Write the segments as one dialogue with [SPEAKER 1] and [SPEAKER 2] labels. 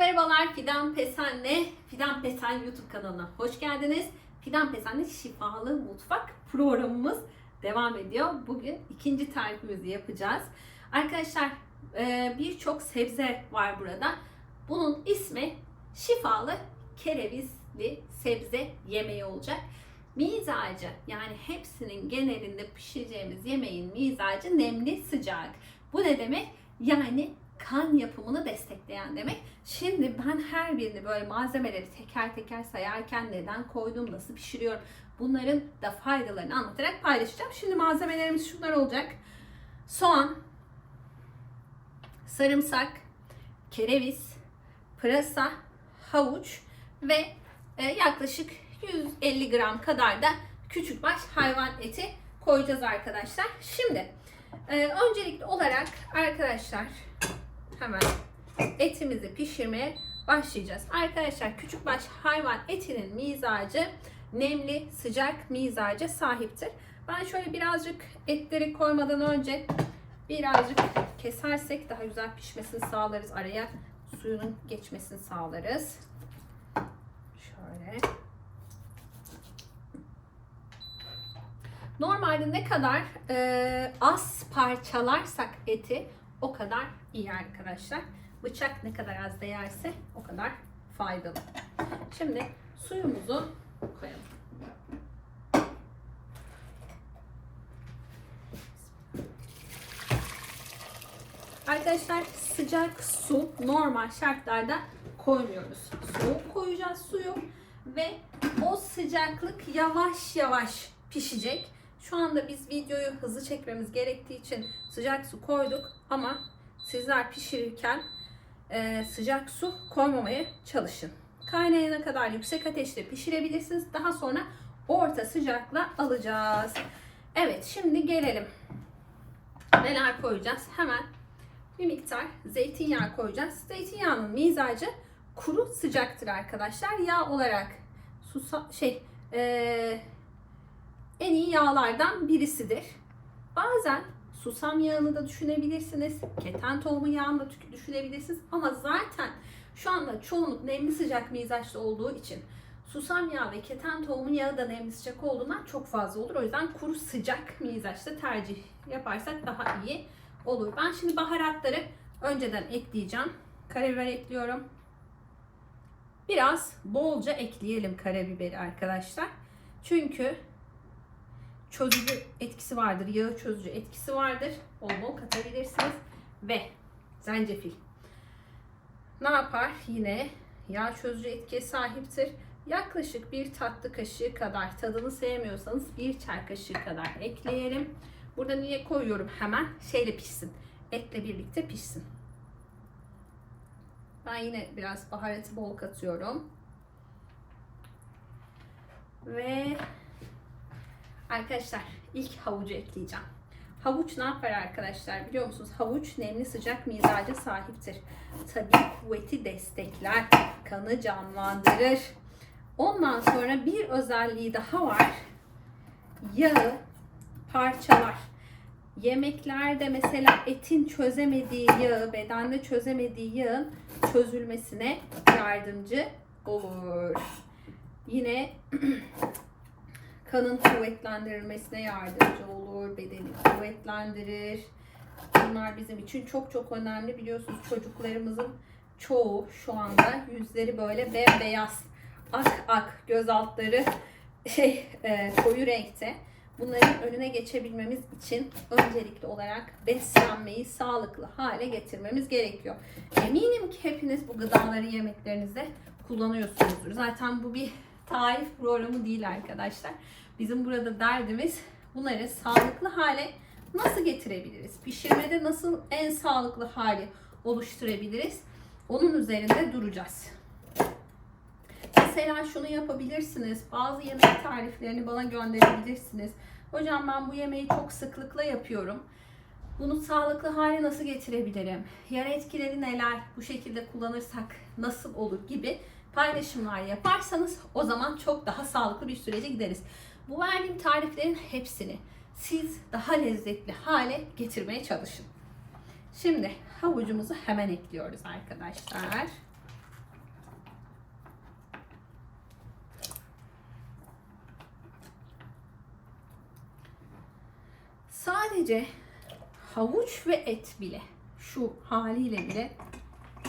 [SPEAKER 1] merhabalar Fidan Pesen'le Fidan Pesen YouTube kanalına hoş geldiniz. Fidan Pesen'le şifalı mutfak programımız devam ediyor. Bugün ikinci tarifimizi yapacağız. Arkadaşlar e, birçok sebze var burada. Bunun ismi şifalı kerevizli sebze yemeği olacak. Mizacı yani hepsinin genelinde pişireceğimiz yemeğin mizacı nemli sıcak. Bu ne demek? Yani kan yapımını destekleyen demek. Şimdi ben her birini böyle malzemeleri teker teker sayarken neden koydum, nasıl pişiriyorum bunların da faydalarını anlatarak paylaşacağım. Şimdi malzemelerimiz şunlar olacak. Soğan, sarımsak, kereviz, pırasa, havuç ve e, yaklaşık 150 gram kadar da küçük baş hayvan eti koyacağız arkadaşlar. Şimdi e, öncelikli olarak arkadaşlar hemen etimizi pişirmeye başlayacağız. Arkadaşlar küçükbaş hayvan etinin mizacı nemli, sıcak mizaca sahiptir. Ben şöyle birazcık etleri koymadan önce birazcık kesersek daha güzel pişmesini sağlarız. Araya suyunun geçmesini sağlarız. Şöyle. Normalde ne kadar e, az parçalarsak eti o kadar iyi arkadaşlar. Bıçak ne kadar az değerse o kadar faydalı. Şimdi suyumuzu koyalım. Arkadaşlar sıcak su normal şartlarda koymuyoruz. Soğuk koyacağız suyu ve o sıcaklık yavaş yavaş pişecek. Şu anda biz videoyu hızlı çekmemiz gerektiği için sıcak su koyduk ama sizler pişirirken e, sıcak su koymamaya çalışın. Kaynayana kadar yüksek ateşte pişirebilirsiniz. Daha sonra orta sıcakla alacağız. Evet şimdi gelelim. Neler koyacağız? Hemen bir miktar zeytinyağı koyacağız. Zeytinyağının mizacı kuru sıcaktır arkadaşlar. Yağ olarak susa, şey e, en iyi yağlardan birisidir. Bazen susam yağını da düşünebilirsiniz. Keten tohumu yağını da düşünebilirsiniz. Ama zaten şu anda çoğunluk nemli sıcak mizaçta olduğu için susam yağı ve keten tohumu yağı da nemli sıcak olduğundan çok fazla olur. O yüzden kuru sıcak mizaçta tercih yaparsak daha iyi olur. Ben şimdi baharatları önceden ekleyeceğim. Karabiber ekliyorum. Biraz bolca ekleyelim karabiberi arkadaşlar. Çünkü çözücü etkisi vardır. Yağı çözücü etkisi vardır. Bol bol katabilirsiniz. Ve zencefil. Ne yapar? Yine yağ çözücü etkiye sahiptir. Yaklaşık bir tatlı kaşığı kadar tadını sevmiyorsanız bir çay kaşığı kadar ekleyelim. Burada niye koyuyorum hemen? Şeyle pişsin. Etle birlikte pişsin. Ben yine biraz baharatı bol katıyorum. Ve Arkadaşlar ilk havucu ekleyeceğim. Havuç ne yapar arkadaşlar biliyor musunuz? Havuç nemli sıcak mizaca sahiptir. Tabii kuvveti destekler, kanı canlandırır. Ondan sonra bir özelliği daha var. Yağı parçalar. Yemeklerde mesela etin çözemediği yağı, bedende çözemediği yağın çözülmesine yardımcı olur. Yine kanın kuvvetlendirilmesine yardımcı olur, bedeni kuvvetlendirir. Bunlar bizim için çok çok önemli. Biliyorsunuz çocuklarımızın çoğu şu anda yüzleri böyle bembeyaz, ak ak, göz altları şey e, koyu renkte. Bunların önüne geçebilmemiz için öncelikli olarak beslenmeyi sağlıklı hale getirmemiz gerekiyor. Eminim ki hepiniz bu gıdaları yemeklerinizde kullanıyorsunuzdur. Zaten bu bir tarif programı değil arkadaşlar. Bizim burada derdimiz bunları sağlıklı hale nasıl getirebiliriz? Pişirmede nasıl en sağlıklı hali oluşturabiliriz? Onun üzerinde duracağız. Mesela şunu yapabilirsiniz. Bazı yemek tariflerini bana gönderebilirsiniz. Hocam ben bu yemeği çok sıklıkla yapıyorum. Bunu sağlıklı hale nasıl getirebilirim? Yan etkileri neler? Bu şekilde kullanırsak nasıl olur gibi paylaşımlar yaparsanız o zaman çok daha sağlıklı bir sürece gideriz. Bu verdiğim tariflerin hepsini siz daha lezzetli hale getirmeye çalışın. Şimdi havucumuzu hemen ekliyoruz arkadaşlar. Sadece havuç ve et bile şu haliyle bile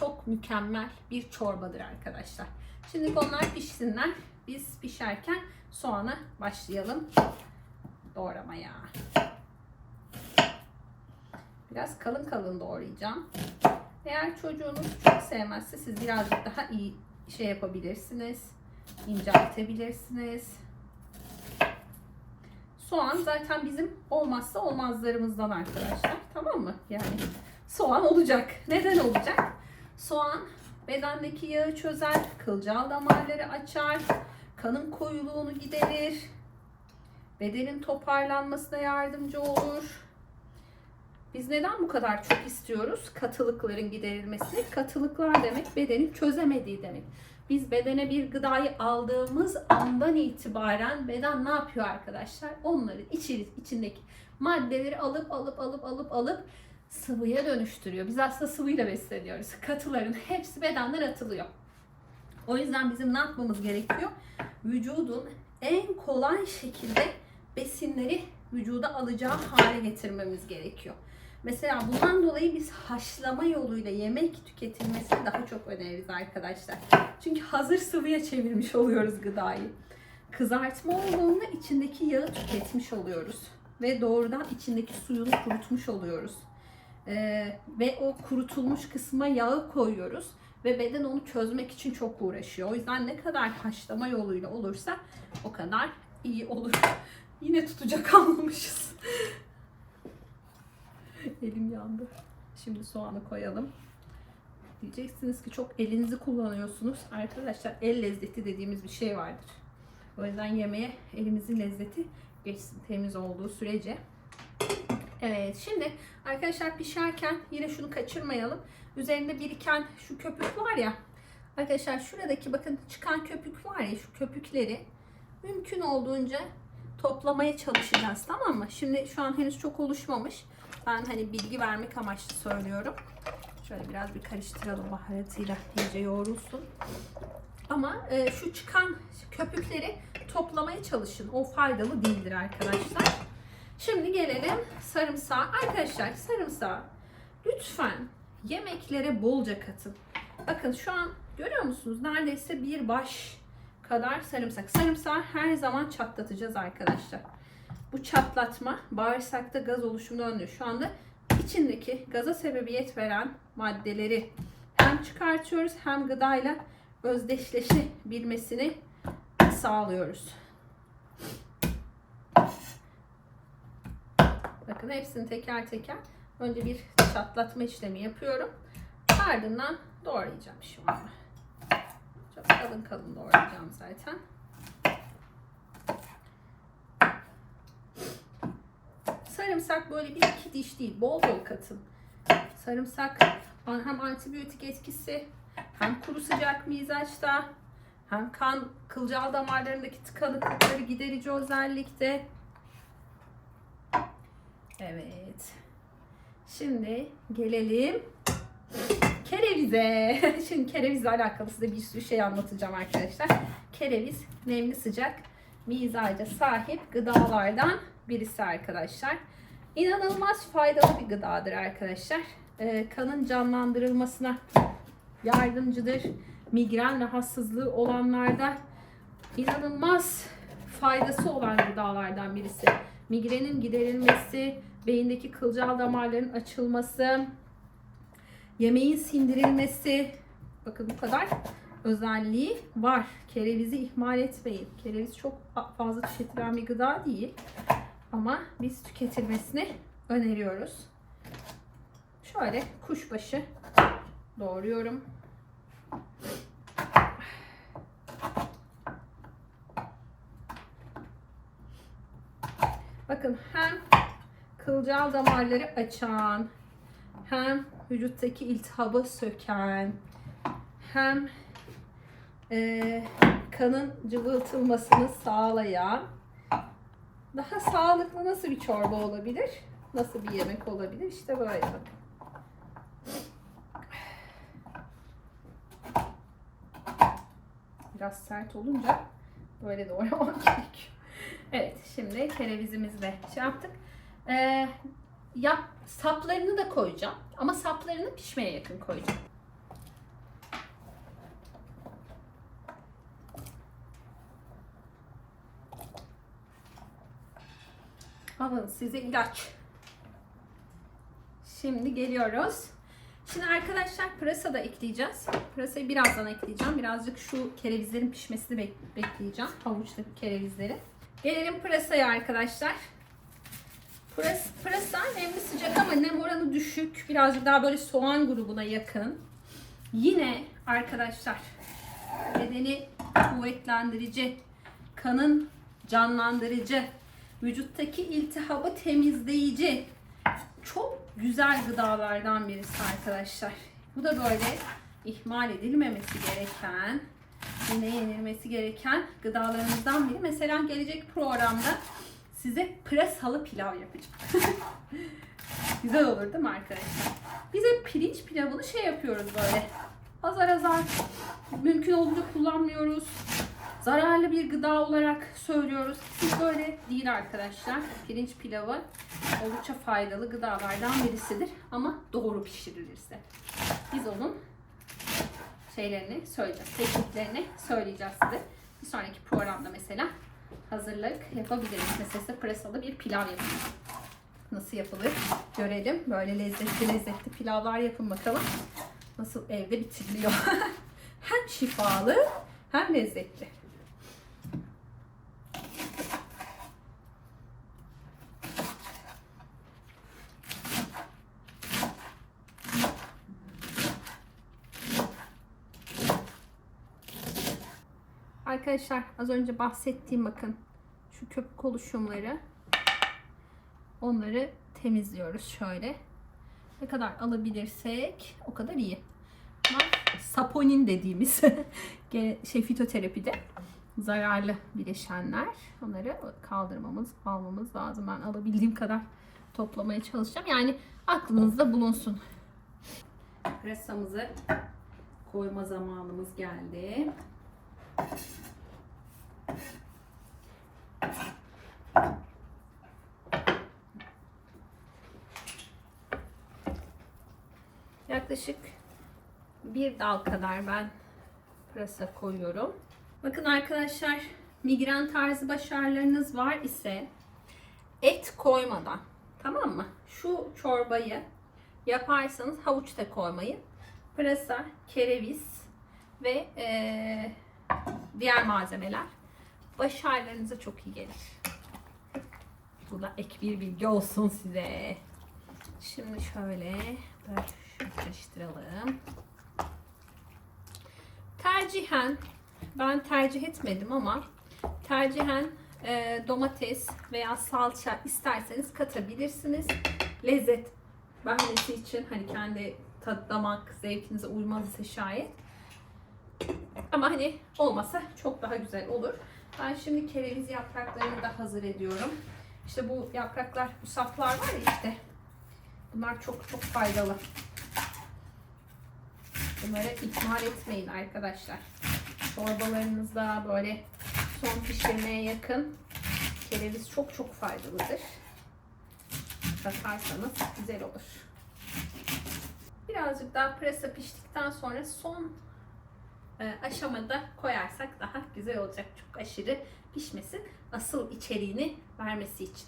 [SPEAKER 1] çok mükemmel bir çorbadır arkadaşlar. Şimdi onlar pişsinler. Biz pişerken soğana başlayalım doğramaya. Biraz kalın kalın doğrayacağım. Eğer çocuğunuz çok sevmezse siz birazcık daha iyi şey yapabilirsiniz. İnceltebilirsiniz. Soğan zaten bizim olmazsa olmazlarımızdan arkadaşlar. Tamam mı? Yani soğan olacak. Neden olacak? Soğan bedendeki yağı çözer, kılcal damarları açar, kanın koyuluğunu giderir, bedenin toparlanmasına yardımcı olur. Biz neden bu kadar çok istiyoruz katılıkların giderilmesini? Katılıklar demek bedenin çözemediği demek. Biz bedene bir gıdayı aldığımız andan itibaren beden ne yapıyor arkadaşlar? Onların içi, içindeki maddeleri alıp alıp alıp alıp alıp sıvıya dönüştürüyor. Biz aslında sıvıyla besleniyoruz. Katıların hepsi bedenden atılıyor. O yüzden bizim ne yapmamız gerekiyor? Vücudun en kolay şekilde besinleri vücuda alacağı hale getirmemiz gerekiyor. Mesela bundan dolayı biz haşlama yoluyla yemek tüketilmesini daha çok öneririz arkadaşlar. Çünkü hazır sıvıya çevirmiş oluyoruz gıdayı. Kızartma olduğunda içindeki yağı tüketmiş oluyoruz. Ve doğrudan içindeki suyunu kurutmuş oluyoruz. Ee, ve o kurutulmuş kısma yağı koyuyoruz. Ve beden onu çözmek için çok uğraşıyor. O yüzden ne kadar haşlama yoluyla olursa o kadar iyi olur. Yine tutacak almamışız. Elim yandı. Şimdi soğanı koyalım. Diyeceksiniz ki çok elinizi kullanıyorsunuz. Arkadaşlar el lezzeti dediğimiz bir şey vardır. O yüzden yemeğe elimizin lezzeti geçsin temiz olduğu sürece. Evet şimdi arkadaşlar pişerken yine şunu kaçırmayalım. Üzerinde biriken şu köpük var ya. Arkadaşlar şuradaki bakın çıkan köpük var ya şu köpükleri mümkün olduğunca toplamaya çalışacağız tamam mı? Şimdi şu an henüz çok oluşmamış. Ben hani bilgi vermek amaçlı söylüyorum. Şöyle biraz bir karıştıralım baharatıyla iyice yoğrulsun. Ama e, şu çıkan köpükleri toplamaya çalışın. O faydalı değildir arkadaşlar. Şimdi gelelim sarımsağa. Arkadaşlar sarımsağı lütfen yemeklere bolca katın. Bakın şu an görüyor musunuz? Neredeyse bir baş kadar sarımsak. Sarımsağı her zaman çatlatacağız arkadaşlar. Bu çatlatma bağırsakta gaz oluşumunu önlüyor. Şu anda içindeki gaza sebebiyet veren maddeleri hem çıkartıyoruz hem gıdayla özdeşleşebilmesini sağlıyoruz. Bakın hepsini teker teker önce bir çatlatma işlemi yapıyorum. Ardından doğrayacağım şu anda. Çok kalın kalın doğrayacağım zaten. Sarımsak böyle bir iki diş değil, bol bol katın. Sarımsak hem antibiyotik etkisi, hem kuru sıcak mizaçta, hem kan kılcal damarlarındaki tıkanıklıkları giderici özellikte. Evet. Şimdi gelelim kerevize. Şimdi kerevizle alakalı size bir sürü şey anlatacağım arkadaşlar. Kereviz nemli sıcak mizaca sahip gıdalardan birisi arkadaşlar. İnanılmaz faydalı bir gıdadır arkadaşlar. Ee, kanın canlandırılmasına yardımcıdır. Migren rahatsızlığı olanlarda inanılmaz faydası olan gıdalardan birisi. Migrenin giderilmesi, beyindeki kılcal damarların açılması, yemeğin sindirilmesi. Bakın bu kadar özelliği var. Kerevizi ihmal etmeyin. Kereviz çok fazla tüketilen bir gıda değil. Ama biz tüketilmesini öneriyoruz. Şöyle kuşbaşı doğruyorum. Bakın hem kılcal damarları açan, hem vücuttaki iltihabı söken, hem e, kanın cıvıltılmasını sağlayan daha sağlıklı nasıl bir çorba olabilir? Nasıl bir yemek olabilir? İşte böyle. Biraz sert olunca böyle doğramak gerekiyor. Evet şimdi kerevizimizi de şey yaptık. Ee, yap, saplarını da koyacağım. Ama saplarını pişmeye yakın koyacağım. Alın size ilaç. Şimdi geliyoruz. Şimdi arkadaşlar pırasa da ekleyeceğiz. Pırasayı birazdan ekleyeceğim. Birazcık şu kerevizlerin pişmesini bek- bekleyeceğim. Havuçtaki kerevizleri. Gelelim pırasaya arkadaşlar. Pırasa, pırasa nemli sıcak ama nem oranı düşük. Birazcık daha böyle soğan grubuna yakın. Yine arkadaşlar bedeni kuvvetlendirici, kanın canlandırıcı, vücuttaki iltihabı temizleyici, çok güzel gıdalardan birisi arkadaşlar. Bu da böyle ihmal edilmemesi gereken, yine yenilmesi gereken gıdalarımızdan biri. Mesela gelecek programda size pırasalı pilav yapacağım. güzel olur değil mi arkadaşlar? Bize pirinç pilavını şey yapıyoruz böyle. Azar azar mümkün olduğunca kullanmıyoruz. Zararlı bir gıda olarak söylüyoruz. Siz böyle değil arkadaşlar. Pirinç pilavı oldukça faydalı gıdalardan birisidir. Ama doğru pişirilirse. Biz onun şeylerini söyleyeceğiz. Tekniklerini söyleyeceğiz size. Bir sonraki programda mesela hazırlık yapabiliriz. Mesela pırasalı bir pilav yapalım. Nasıl yapılır görelim. Böyle lezzetli lezzetli pilavlar yapın bakalım. Nasıl evde bitiriliyor. hem şifalı hem lezzetli. Arkadaşlar az önce bahsettiğim bakın şu köpük oluşumları onları temizliyoruz şöyle. Ne kadar alabilirsek o kadar iyi. Saponin dediğimiz şey fitoterapide zararlı bileşenler. Onları kaldırmamız, almamız lazım. Ben alabildiğim kadar toplamaya çalışacağım. Yani aklınızda bulunsun. Pırasamızı koyma zamanımız geldi. Yaklaşık bir dal kadar ben pırasa koyuyorum. Bakın arkadaşlar migren tarzı baş ağrılarınız var ise et koymadan tamam mı? Şu çorbayı yaparsanız havuç da koymayın. Pırasa, kereviz ve eee, diğer malzemeler baş ağrılarınıza çok iyi gelir. Bu da ek bir bilgi olsun size. Şimdi şöyle karıştıralım. Tercihen ben tercih etmedim ama tercihen e, domates veya salça isterseniz katabilirsiniz. Lezzet vermesi için hani kendi tat damak zevkinize uymaz ise şayet. Ama hani olmasa çok daha güzel olur. Ben şimdi kereviz yapraklarını da hazır ediyorum. İşte bu yapraklar, bu saflar var ya işte. Bunlar çok çok faydalı. Bunları ihmal etmeyin arkadaşlar. Çorbalarınızda böyle son pişirmeye yakın kereviz çok çok faydalıdır. Katarsanız güzel olur. Birazcık daha pırasa piştikten sonra son aşamada koyarsak daha güzel olacak. Çok aşırı pişmesin. Asıl içeriğini vermesi için.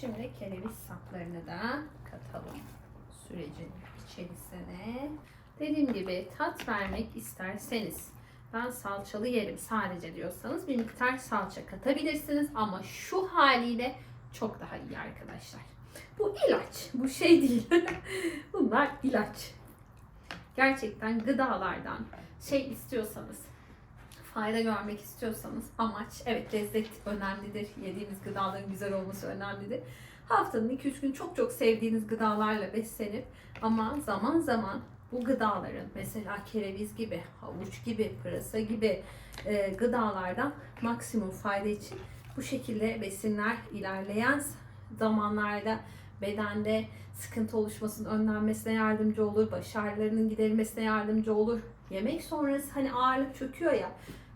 [SPEAKER 1] Şimdi kereviz saplarını da katalım sürecin içerisine. Dediğim gibi tat vermek isterseniz ben salçalı yerim sadece diyorsanız bir miktar salça katabilirsiniz ama şu haliyle çok daha iyi arkadaşlar. Bu ilaç, bu şey değil. Bunlar ilaç. Gerçekten gıdalardan şey istiyorsanız, fayda görmek istiyorsanız amaç evet lezzet önemlidir. Yediğimiz gıdaların güzel olması önemlidir. Haftanın 2-3 gün çok çok sevdiğiniz gıdalarla beslenip ama zaman zaman bu gıdaların mesela kereviz gibi, havuç gibi, pırasa gibi e, gıdalardan maksimum fayda için bu şekilde besinler ilerleyen zamanlarda bedende sıkıntı oluşmasının önlenmesine yardımcı olur, baş ağrılarının giderilmesine yardımcı olur. Yemek sonrası hani ağırlık çöküyor ya,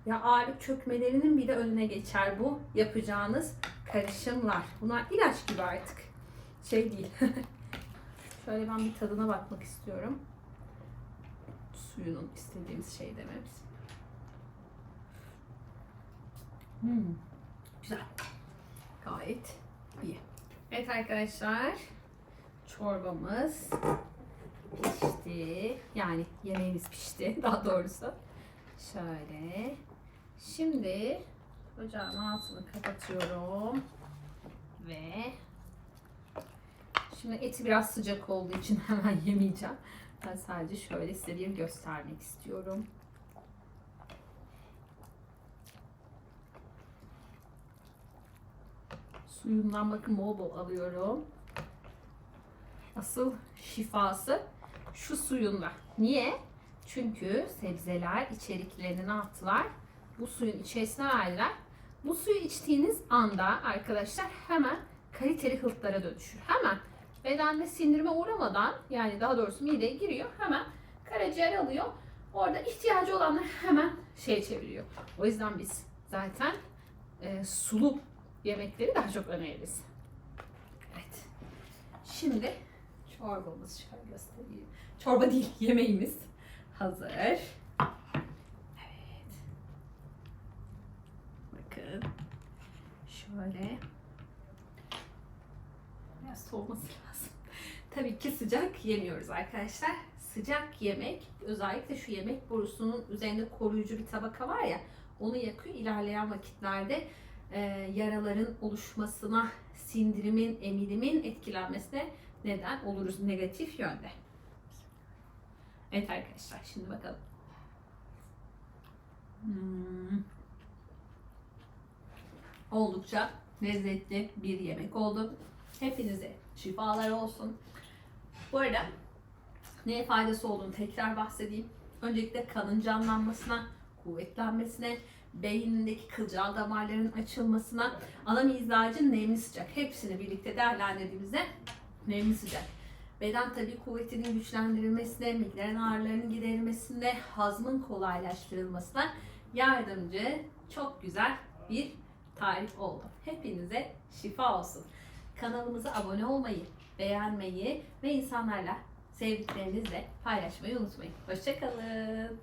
[SPEAKER 1] ya ağırlık çökmelerinin bile önüne geçer bu yapacağınız karışımlar. Bunlar ilaç gibi artık. şey değil. Şöyle ben bir tadına bakmak istiyorum. Suyunun istediğimiz şey dememiz. Hmm. Güzel. Gayet iyi. Evet arkadaşlar. Çorbamız pişti. Yani yemeğimiz pişti daha doğrusu. Şöyle. Şimdi ocağın altını kapatıyorum. Ve şimdi eti biraz sıcak olduğu için hemen yemeyeceğim. Ben sadece şöyle size bir göstermek istiyorum. Suyundan bakın bol bol alıyorum. Asıl şifası şu suyunda. Niye? Çünkü sebzeler içeriklerini ne yaptılar? Bu suyun içerisine verdiler. Bu suyu içtiğiniz anda arkadaşlar hemen kaliteli hıltlara dönüşür. Hemen bedende sindirime uğramadan yani daha doğrusu mideye giriyor. Hemen karaciğer alıyor. Orada ihtiyacı olanlar hemen şey çeviriyor. O yüzden biz zaten e, sulu yemekleri daha çok öneririz. Evet. Şimdi çorbamız şöyle göstereyim. Çorba değil, yemeğimiz hazır. Evet. Bakın. Şöyle. Biraz soğuması lazım. Tabii ki sıcak yemiyoruz arkadaşlar. Sıcak yemek, özellikle şu yemek borusunun üzerinde koruyucu bir tabaka var ya, onu yakıyor. İlerleyen vakitlerde e, yaraların oluşmasına, sindirimin, emilimin etkilenmesine neden oluruz negatif yönde. Evet arkadaşlar şimdi bakalım. Hmm. Oldukça lezzetli bir yemek oldu. Hepinize şifalar olsun. Bu arada neye faydası olduğunu tekrar bahsedeyim. Öncelikle kanın canlanmasına, kuvvetlenmesine, beynindeki kılcal damarların açılmasına, ana mizacın nemli sıcak hepsini birlikte değerlendirdiğimizde nemli sıcak. Beden tabi kuvvetinin güçlendirilmesine, migren ağrılarının giderilmesinde, hazmın kolaylaştırılmasına yardımcı çok güzel bir tarif oldu. Hepinize şifa olsun. Kanalımıza abone olmayı, beğenmeyi ve insanlarla sevdiklerinizle paylaşmayı unutmayın. Hoşçakalın.